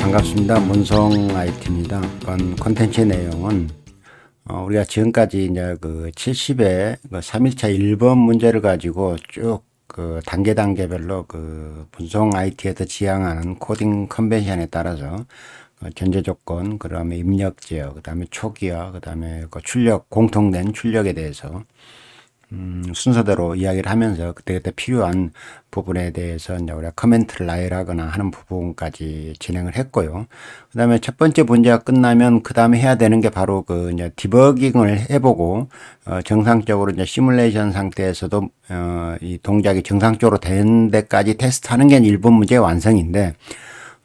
반갑습니다. 문성 IT입니다. 이번 콘텐츠 내용은 어, 우리가 지금까지 이제 그 70의 그 3일차 1번 문제를 가지고 쭉 그 단계 단계별로 그 분송 IT에서 지향하는 코딩 컨벤션에 따라서 어, 전제 조건, 그 다음에 입력 지역, 그 다음에 초기화, 그 다음에 그 출력, 공통된 출력에 대해서 음, 순서대로 이야기를 하면서 그때그때 필요한 부분에 대해서 이제 우리가 커멘트를 나열하거나 하는 부분까지 진행을 했고요. 그 다음에 첫 번째 문제가 끝나면 그 다음에 해야 되는 게 바로 그 이제 디버깅을 해보고, 어, 정상적으로 이제 시뮬레이션 상태에서도, 어, 이 동작이 정상적으로 된 데까지 테스트하는 게 1번 문제의 완성인데,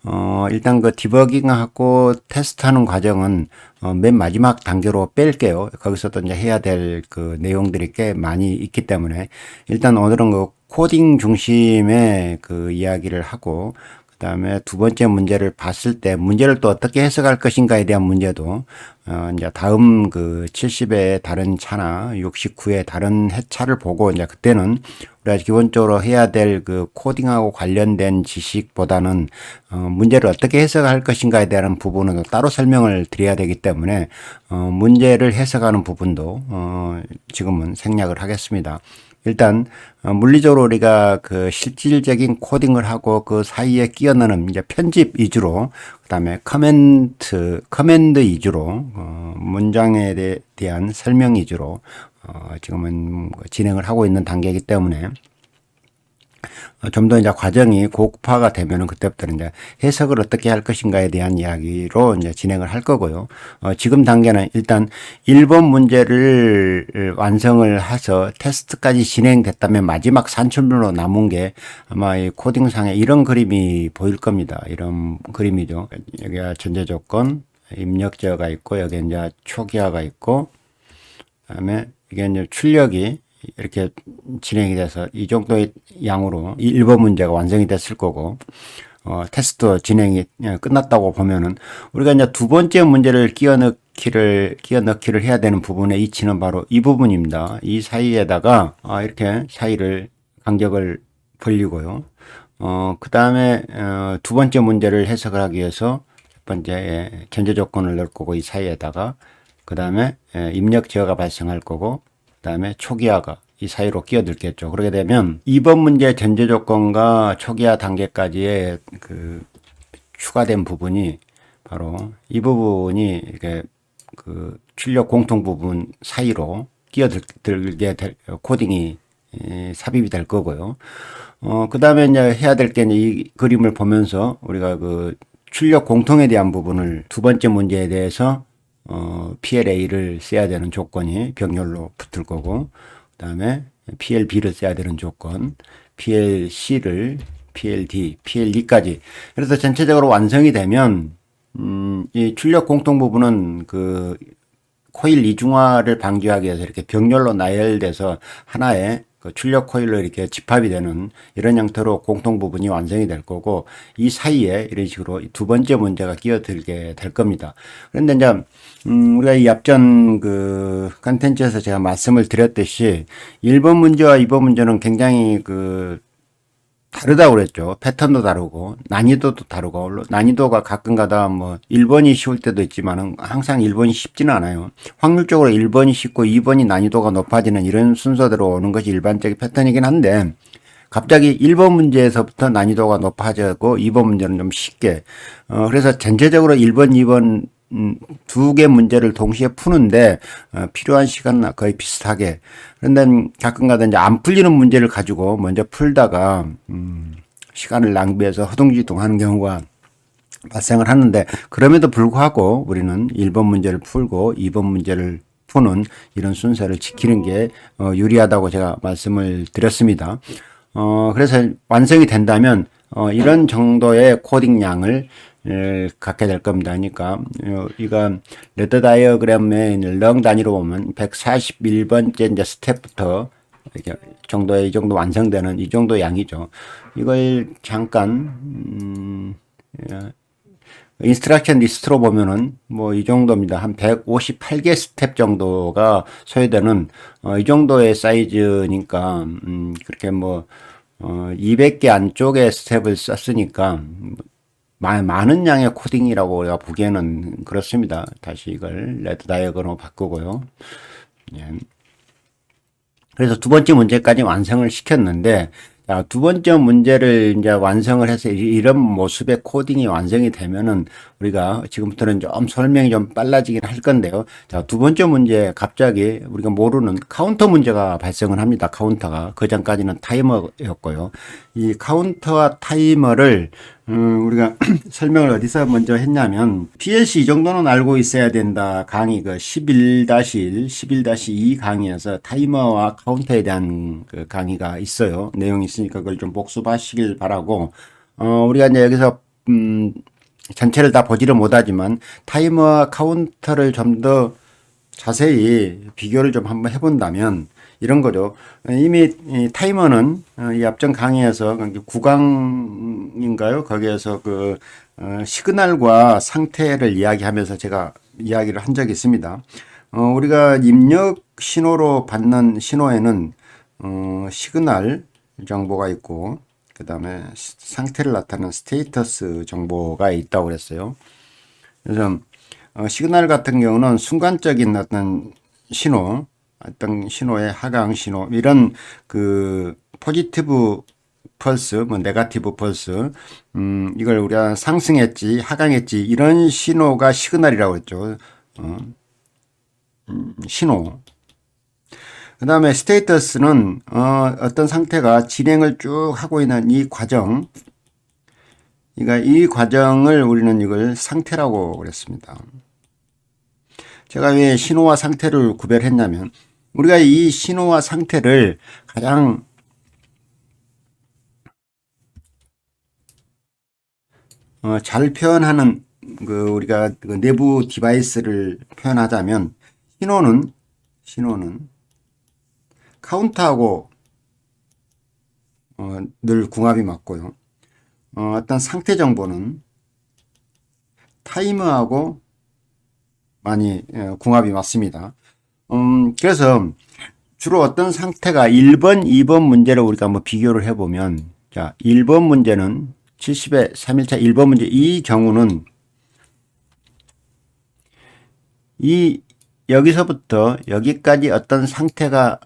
어, 일단 그 디버깅하고 테스트하는 과정은 어, 맨 마지막 단계로 뺄게요. 거기서도 이제 해야 될 그 내용들이 꽤 많이 있기 때문에 일단 오늘은 그 코딩 중심의 그 이야기를 하고 그다음에 두 번째 문제를 봤을 때 문제를 또 어떻게 해석할 것인가에 대한 문제도 어 이제 다음 그 70의 다른 차나 69의 다른 해차를 보고 이제 그때는 우리가 기본적으로 해야 될 그 코딩하고 관련된 지식보다는 어 문제를 어떻게 해석할 것인가에 대한 부분은 따로 설명을 드려야 되기 때문에 어 문제를 해석하는 부분도 어 지금은 생략을 하겠습니다. 일단 어, 물리적으로 우리가 그 실질적인 코딩을 하고 그 사이에 끼어 넣는 이제 편집 위주로 그다음에 커멘트 커맨드 위주로 어, 문장에 대, 대한 설명 위주로 어, 지금은 진행을 하고 있는 단계이기 때문에 어, 좀 더 이제 과정이 고급화가 되면은 그때부터는 이제 해석을 어떻게 할 것인가에 대한 이야기로 이제 진행을 할 거고요. 어, 지금 단계는 일단 1번 문제를 완성을 해서 테스트까지 진행됐다면 마지막 산출물로 남은 게 아마 이 코딩상에 이런 그림이 보일 겁니다. 이런 그림이죠. 여기가 전제 조건, 입력제어가 있고, 여기 이제 초기화가 있고, 그다음에 이게 이제 출력이 이렇게 진행이 돼서 이 정도의 양으로 1번 문제가 완성이 됐을 거고 어, 테스트 진행이 예, 끝났다고 보면은 우리가 이제 두 번째 문제를 끼워 넣기를 끼워 넣기를 해야 되는 부분의 이치는 바로 이 부분입니다. 이 사이에다가 아, 이렇게 사이를 간격을 벌리고요. 어, 그 다음에 어, 두 번째 문제를 해석을 하기 위해서 첫 번째 견제 조건을 넣을 거고 이 사이에다가 그 다음에 입력 제어가 발생할 거고 그 다음에 초기화가 이 사이로 끼어들겠죠. 그렇게 되면 2번 문제 전제 조건과 초기화 단계까지의 그 추가된 부분이 바로 이 부분이 이렇게 그 출력 공통 부분 사이로 끼어들게 될 코딩이 삽입이 될 거고요. 어, 그 다음에 이제 해야 될 게 이 그림을 보면서 우리가 그 출력 공통에 대한 부분을 두 번째 문제에 대해서 어, PLA를 써야 되는 조건이 병렬로 붙을 거고, 그 다음에 PLB를 써야 되는 조건, PLC를 PLD, PLD까지. 그래서 전체적으로 완성이 되면, 음, 이 출력 공통 부분은 그 코일 이중화를 방지하기 위해서 이렇게 병렬로 나열돼서 하나의 그 출력 코일로 이렇게 집합이 되는 이런 형태로 공통 부분이 완성이 될 거고 이 사이에 이런 식으로 두 번째 문제가 끼어들게 될 겁니다. 그런데 이제 음 우리가 이 앞전 그 컨텐츠에서 제가 말씀을 드렸듯이 1번 문제와 2번 문제는 굉장히 그 다르다고 그랬죠. 패턴도 다르고 난이도도 다르고 난이도가 가끔가다 뭐 1번이 쉬울 때도 있지만은 항상 1번이 쉽지는 않아요. 확률적으로 1번이 쉽고 2번이 난이도가 높아지는 이런 순서대로 오는 것이 일반적인 패턴이긴 한데 갑자기 1번 문제에서부터 난이도가 높아지고 2번 문제는 좀 쉽게 어 그래서 전체적으로 1번, 2번 음, 두 개 문제를 동시에 푸는데 어, 필요한 시간은 거의 비슷하게 그런데 가끔가다 이제 안 풀리는 문제를 가지고 먼저 풀다가 음, 시간을 낭비해서 허둥지둥하는 경우가 발생을 하는데 그럼에도 불구하고 우리는 1번 문제를 풀고 2번 문제를 푸는 이런 순서를 지키는 게 어, 유리하다고 제가 말씀을 드렸습니다. 어, 그래서 완성이 된다면 어, 이런 정도의 코딩 양을 에, 갖게 될 겁니다. 그러니까 어, 이거 레드 다이어그램의 렁 단위로 보면 141번째 이제 스텝부터 이렇게 정도의 이 정도 완성되는 이 정도 양이죠. 이걸 잠깐 음, 인스트럭션 리스트로 보면은 뭐 이 정도입니다. 한 158개 스텝 정도가 소요되는 어, 이 정도의 사이즈니까 음, 그렇게 뭐 어, 200개 안쪽에 스텝을 썼으니까 마- 많은 양의 코딩이라고 우리가 보기에는 그렇습니다. 다시 이걸 레드 다이어그램으로 바꾸고요. 예. 그래서 두 번째 문제까지 완성을 시켰는데 자, 두 번째 문제를 이제 완성을 해서 이- 이런 모습의 코딩이 완성이 되면은 우리가 지금부터는 좀 설명이 좀 빨라지긴 할 건데요. 자, 두 번째 문제 갑자기 우리가 모르는 카운터 문제가 발생을 합니다. 카운터가 그 전까지는 타이머였고요. 이 카운터와 타이머를 음, 우리가 설명을 어디서 먼저 했냐면 PLC 이 정도는 알고 있어야 된다 강의 그 11-1, 11-2 강의에서 타이머와 카운터에 대한 그 강의가 있어요. 내용이 있으니까 그걸 좀 복습하시길 바라고 어, 우리가 이제 여기서 음, 전체를 다 보지를 못하지만 타이머와 카운터를 좀 더 자세히 비교를 좀 한번 해본다면 이런 거죠. 이미 이 타이머는 어, 이 앞전 강의에서 9강인가요? 거기에서 그 어, 시그널과 상태를 이야기하면서 제가 이야기를 한 적이 있습니다. 어, 우리가 입력 신호로 받는 신호에는 어, 시그널 정보가 있고 그 다음에 상태를 나타내는 스테이터스 정보가 있다고 그랬어요. 그래서 어, 시그널 같은 경우는 순간적인 어떤 신호, 어떤 신호의 하강 신호 이런 그 포지티브 펄스, 뭐 네가티브 펄스, 음 이걸 우리가 상승했지, 하강했지 이런 신호가 시그널이라고 했죠. 어, 음, 신호. 그 다음에 스테이터스는 어, 어떤 상태가 진행을 쭉 하고 있는 이 과정, 그러니까 이 과정을 우리는 이걸 상태라고 그랬습니다. 제가 왜 신호와 상태를 구별했냐면 우리가 이 신호와 상태를 가장 어, 잘 표현하는 그 우리가 그 내부 디바이스를 표현하자면 신호는 신호는 카운트하고 어, 늘 궁합이 맞고요. 어, 어떤 상태 정보는 타이머하고 많이 예, 궁합이 맞습니다. 음, 그래서 주로 어떤 상태가 1번, 2번 문제를 우리가 한번 비교를 해보면, 자, 1번 문제는 70의 3일차 1번 문제, 이 경우는 이, 여기서부터 여기까지 어떤 상태가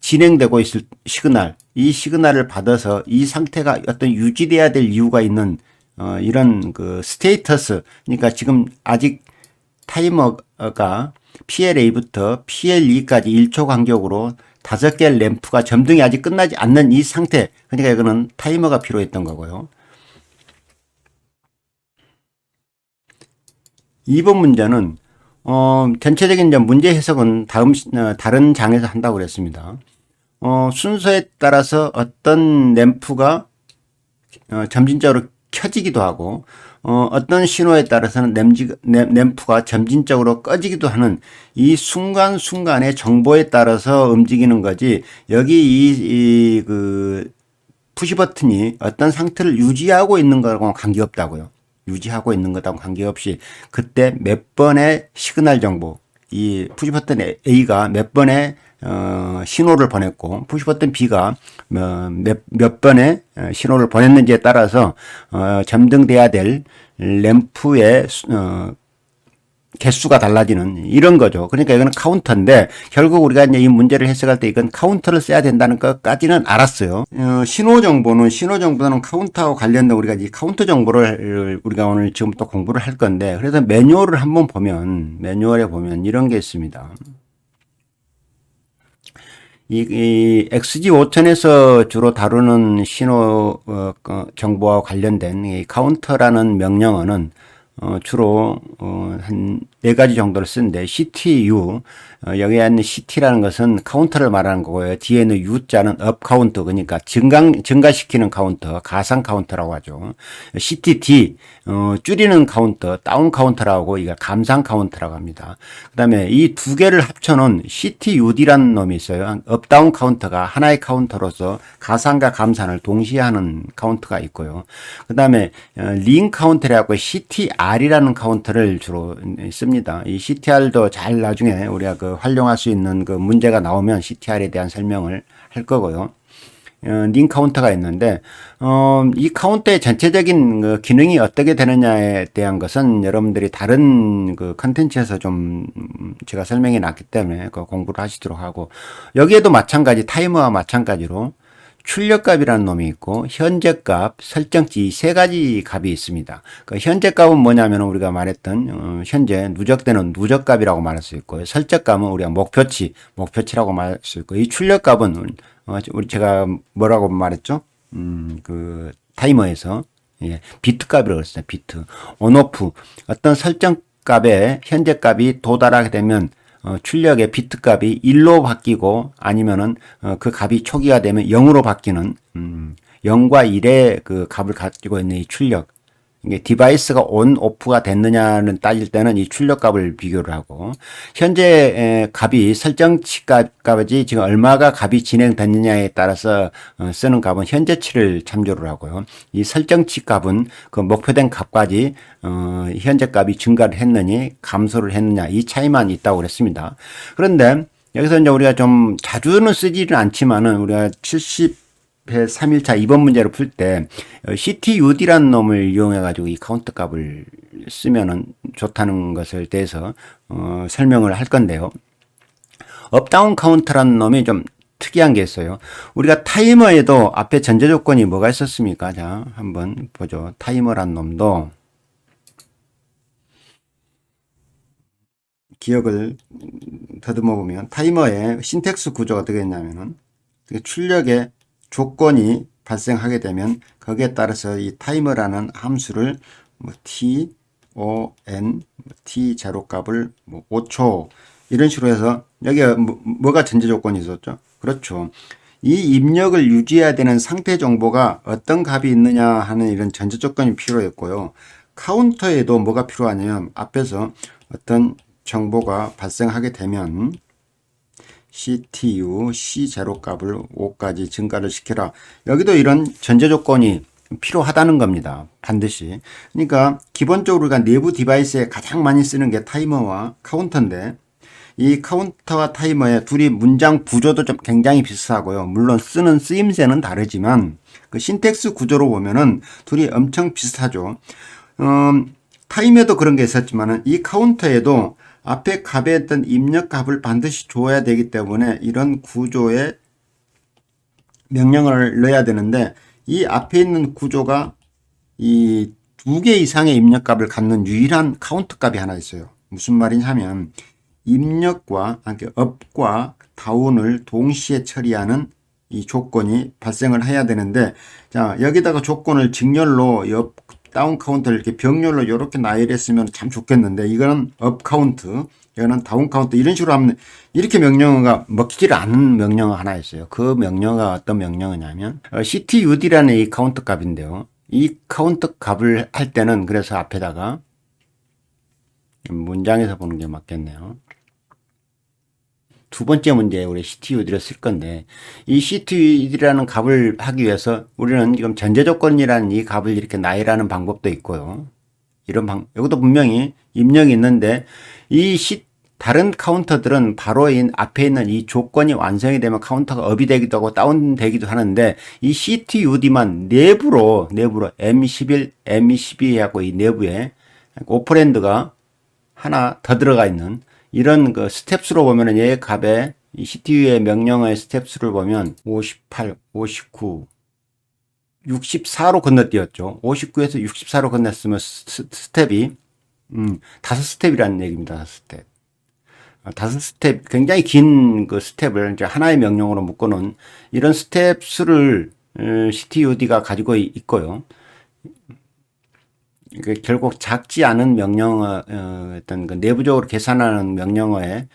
진행되고 있을 시그널, 이 시그널을 받아서 이 상태가 어떤 유지돼야 될 이유가 있는 어, 이런 그 스테이터스, 그러니까 지금 아직 타이머가 PLA부터 PLE까지 1초 간격으로 다섯 개의 램프가 점등이 아직 끝나지 않는 이 상태, 그러니까 이거는 타이머가 필요했던 거고요. 2번 문제는 어, 전체적인 문제 해석은 다음 시- 어, 다른 장에서 한다고 그랬습니다. 어, 순서에 따라서 어떤 램프가 어, 점진적으로 켜지기도 하고 어, 어떤 신호에 따라서는 램지, 램, 램프가 점진적으로 꺼지기도 하는 이 순간순간의 정보에 따라서 움직이는 거지 여기 이, 이, 그, 푸시 버튼이 어떤 상태를 유지하고 있는 거하고는 관계없다고요. 유지하고 있는 것하고 관계없이 그때 몇 번의 시그널 정보, 이 푸시 버튼 A가 몇 번의 어, 신호를 보냈고 푸시 버튼 B가 어, 몇, 몇 번의 어, 신호를 보냈는지에 따라서 어, 점등돼야 될 램프의 수- 어, 개수가 달라지는 이런 거죠. 그러니까 이거는 카운터인데 결국 우리가 이제 이 문제를 해석할 때 이건 카운터를 써야 된다는 것까지는 알았어요. 어, 신호 정보는 신호 정보는 카운터하고 관련된 우리가 이 카운터 정보를 우리가 오늘 지금부터 공부를 할 건데 그래서 매뉴얼을 한번 보면 매뉴얼에 보면 이런 게 있습니다. 이, 이 XG 5000에서 주로 다루는 신호 어, 어, 정보와 관련된 이 카운터라는 명령어는 어, 주로 어, 한 네 가지 정도를 쓰는데 CTU 어, 여기에 있는 CT라는 것은 카운터를 말하는 거고요. 뒤에 있는 U자는 업 카운터 그러니까 증가 증가시키는 카운터 가상 카운터라고 하죠. CTD 어, 줄이는 카운터 다운 카운터라고 이거 감상 카운터라고 합니다. 그다음에 이 두 개를 합쳐놓은 CTUD라는 놈이 있어요. 업 다운 카운터가 하나의 카운터로서 가상과 감산을 동시에 하는 카운터가 있고요. 그다음에 어, 링 카운터라고 CTR이라는 카운터를 주로 씁니다. 이 CTR도 잘 나중에 우리가 그 활용할 수 있는 그 문제가 나오면 CTR에 대한 설명을 할 거고요. 어, 닌 카운터가 있는데 어, 이 카운터의 전체적인 그 기능이 어떻게 되느냐에 대한 것은 여러분들이 다른 그 컨텐츠에서 좀 음, 제가 설명해 놨기 때문에 그 공부를 하시도록 하고 여기에도 마찬가지 타이머와 마찬가지로 출력값이라는 놈이 있고 현재값, 설정치 이세 가지 값이 있습니다. 그 현재값은 뭐냐면 우리가 말했던 어, 현재 누적되는 누적값이라고 말할 수 있고 설정값은 우리가 목표치, 목표치라고 말할 수 있고 이 출력값은 어, 우리 제가 뭐라고 말했죠? 음, 그 타이머에서 예, 비트 값이라고 했어요. 비트. 온오프 어떤 설정 값에 현재 값이 도달하게 되면 어, 출력의 비트 값이 1로 바뀌고 아니면은 어, 그 값이 초기화 되면 0으로 바뀌는 음, 0과 1의 그 값을 가지고 있는 이 출력 이게 디바이스가 온 오프가 됐느냐는 따질 때는 이 출력 값을 비교를 하고 현재 에, 값이 설정치 값, 값이 지금 얼마가 값이 진행됐느냐에 따라서 어, 쓰는 값은 현재치를 참조를 하고요. 이 설정치 값은 그 목표된 값까지 어, 현재 값이 증가를 했느니 감소를 했느냐 이 차이만 있다고 그랬습니다. 그런데 여기서 이제 우리가 좀 자주는 쓰지는 않지만은 우리가 70 배 3일차 2번 문제를 풀때 CTUD라는 놈을 이용해 가지고 이 카운트 값을 쓰면은 좋다는 것을 대해서 어, 설명을 할 건데요. 업다운 카운트라는 놈이 좀 특이한 게 있어요. 우리가 타이머에도 앞에 전제 조건이 뭐가 있었습니까? 자, 한번 보죠. 타이머란 놈도 기억을 더듬어 보면 타이머의 신텍스 구조가 어떻게 했냐면은 출력의 조건이 발생하게 되면 거기에 따라서 이 타이머라는 함수를 뭐 t, o, n, t 제로 값을 뭐 5초 이런 식으로 해서 여기가 뭐, 뭐가 전제 조건이 있었죠? 그렇죠. 이 입력을 유지해야 되는 상태 정보가 어떤 값이 있느냐 하는 이런 전제 조건이 필요했고요. 카운터에도 뭐가 필요하냐면 앞에서 어떤 정보가 발생하게 되면 CTU C0 값을 5까지 증가를 시켜라. 여기도 이런 전제 조건이 필요하다는 겁니다. 반드시. 그러니까 기본적으로 우리가 내부 디바이스에 가장 많이 쓰는 게 타이머와 카운터인데 이 카운터와 타이머의 둘이 문장 구조도 좀 굉장히 비슷하고요. 물론 쓰는 쓰임새는 다르지만 그 신텍스 구조로 보면은 둘이 엄청 비슷하죠. 음, 타이머에도 그런 게 있었지만은 이 카운터에도 앞에 값에 있던 입력 값을 반드시 줘야 되기 때문에 이런 구조에 명령을 넣어야 되는데 이 앞에 있는 구조가 이 두 개 이상의 입력 값을 갖는 유일한 카운트 값이 하나 있어요. 무슨 말이냐면 입력과 업과 다운을 동시에 처리하는 이 조건이 발생을 해야 되는데 자 여기다가 조건을 직렬로 옆 다운 카운트를 이렇게 병렬로 이렇게 나열했으면 참 좋겠는데 이거는 업 카운트, 이거는 다운 카운트 이런 식으로 하면 이렇게 명령어가 먹히질 않는 명령어 하나 있어요. 그 명령어가 어떤 명령어냐면 어, CTUD라는 이 카운트 값인데요. 이 카운트 값을 할 때는 그래서 앞에다가 문장에서 보는 게 맞겠네요. 두 번째 문제에 우리 CTUD를 쓸 건데 이 CTUD라는 값을 하기 위해서 우리는 지금 전제 조건이라는 이 값을 이렇게 나열하는 방법도 있고요. 이런 방 여기도 분명히 입력이 있는데 이 시, 다른 카운터들은 바로 이 앞에 있는 이 조건이 완성이 되면 카운터가 업이 되기도 하고 다운되기도 하는데 이 CTUD만 내부로 내부로 M11, M12하고 이 내부에 오퍼랜드가 하나 더 들어가 있는 이런 그 스텝수로 보면은 얘 값에 이 CTU의 명령어의 스텝수를 보면 58, 59, 64로 건너뛰었죠. 59에서 64로 건넜으면 스, 스텝이 음, 다섯 스텝이라는 얘기입니다. 다섯 스텝. 아, 다섯 스텝, 굉장히 긴 그 스텝을 이제 하나의 명령으로 묶어놓은 이런 스텝 수를 어, CTUD가 가지고 있고요. 그 결국 작지 않은 명령어 어, 어떤 그 내부적으로 계산하는 명령어에는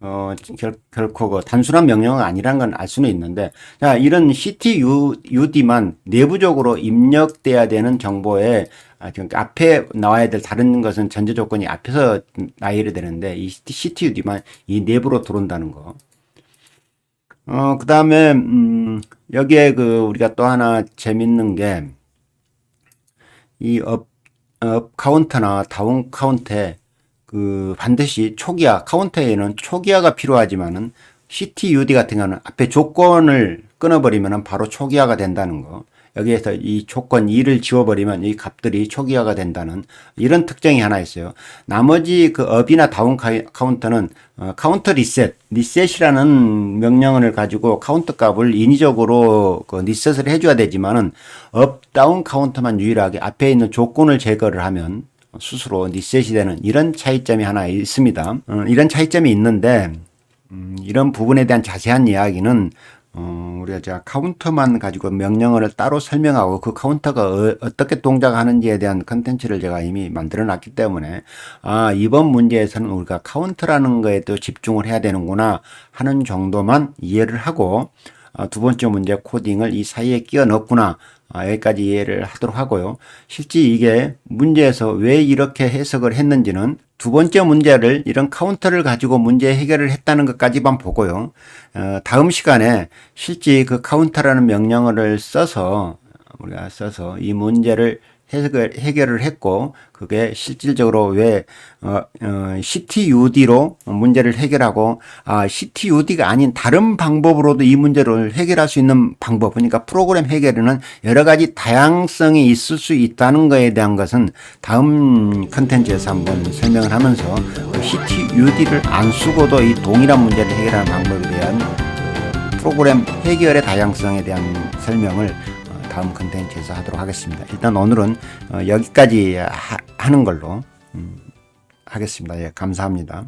어, 결, 결코 그 단순한 명령어가 아니라는 건알 수는 있는데, 자, 이런 CTUD만 내부적으로 입력돼야 되는 정보에, 아, 그러니까 앞에 나와야 될 다른 것은 전제 조건이 앞에서 나열이 되는데, 이 CTUD만 이 내부로 들어온다는 거. 어, 그 다음에, 음, 여기에 그, 우리가 또 하나 재밌는 게, 이 업, 업 카운터나 다운 카운터에 그 반드시 초기화, 카운터에는 초기화가 필요하지만은, CTUD 같은 경우는 앞에 조건을 끊어버리면 바로 초기화가 된다는 거. 여기에서 이 조건 2를 지워버리면 이 값들이 초기화가 된다는 이런 특징이 하나 있어요. 나머지 그 업이나 다운 카운터는 어, 카운터 리셋, 리셋이라는 명령어를 가지고 카운터 값을 인위적으로 그 리셋을 해줘야 되지만은 업, 다운 카운터만 유일하게 앞에 있는 조건을 제거를 하면 스스로 리셋이 되는 이런 차이점이 하나 있습니다. 어, 이런 차이점이 있는데 음, 이런 부분에 대한 자세한 이야기는 어, 우리가 자 카운터만 가지고 명령어를 따로 설명하고 그 카운터가 어, 떻게 동작하는지에 대한 컨텐츠를 제가 이미 만들어 놨기 때문에 아, 이번 문제에서는 우리가 카운터라는 거에 또 집중을 해야 되는구나 하는 정도만 이해를 하고 아, 두 번째 문제 코딩을 이 사이에 끼워 넣었구나. 아, 여기까지 이해를 하도록 하고요. 실제 이게 문제에서 왜 이렇게 해석을 했는지는 두 번째 문제를 이런 카운터를 가지고 문제 해결을 했다는 것까지만 보고요. 어, 다음 시간에 실제 그 카운터라는 명령어를 써서 우리가 써서 이 문제를 해석을, 해결을 했고, 그게 실질적으로 왜, 어, 어, CTUD로 문제를 해결하고, 아, CTUD가 아닌 다른 방법으로도 이 문제를 해결할 수 있는 방법, 그러니까 프로그램 해결에는 여러 가지 다양성이 있을 수 있다는 것에 대한 것은 다음 컨텐츠에서 한번 설명을 하면서 그 CTUD를 안 쓰고도 이 동일한 문제를 해결하는 방법에 대한 프로그램 해결의 다양성에 대한 설명을 어, 다음 컨텐츠에서 하도록 하겠습니다. 일단 오늘은 어, 여기까지 하, 는 걸로 음, 하겠습니다. 예, 감사합니다.